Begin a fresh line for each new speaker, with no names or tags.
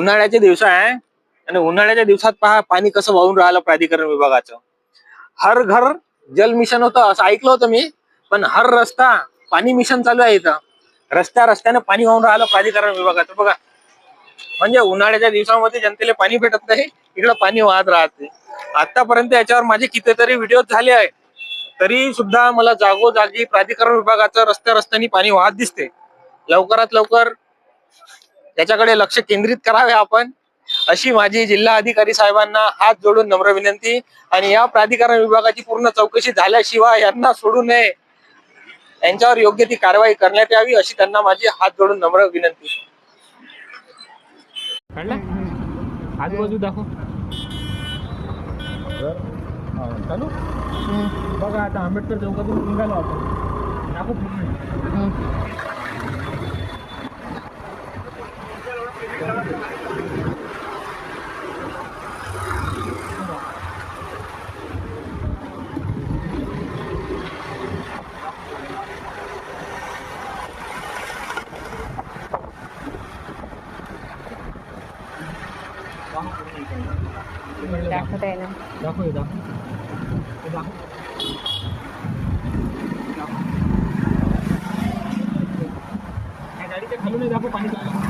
उन्हाळ्याचे दिवस आहे. आणि उन्हाळ्याच्या दिवसात पहा पाणी कसं वाहून राहिलं प्राधिकरण विभागाचं. हर घर जल मिशन होतं असं ऐकलं होतं मी. पण हर रस्ता पाणी मिशन चालू आहे इथं. रस्त्या रस्त्याने पाणी वाहून राहिलं प्राधिकरण विभागाचं. बघा. म्हणजे उन्हाळ्याच्या दिवसामध्ये जनतेला पाणी भेटत नाही इकडं पाणी वाहत राहते. आतापर्यंत याच्यावर माझे कितीतरी व्हिडिओ झाले आहे तरी सुद्धा मला जागोजागी प्राधिकरण विभागाचं रस्त्या रस्त्याने पाणी वाहत दिसते. लवकरात लवकर त्याच्याकडे लक्ष केंद्रित करावे आपण. अशी माझी जिल्हा अधिकारी साहेबांना हात जोडून नम्र विनंती. आणि या प्राधिकरण विभागाची पूर्ण चौकशी झाल्याशिवाय यांना सोडू नये. यांच्यावर योग्य ती कारवाई करण्यात यावी अशी त्यांना माझी हात जोडून नम्र विनंती. आजूबाजू दाखव. चालू बघा आता आंबेडकर चौकातून निघालो आपण. दाखव
दाखवत आहे ना
दाखव हे दाखव हे दाखव या गाडीच्या खालून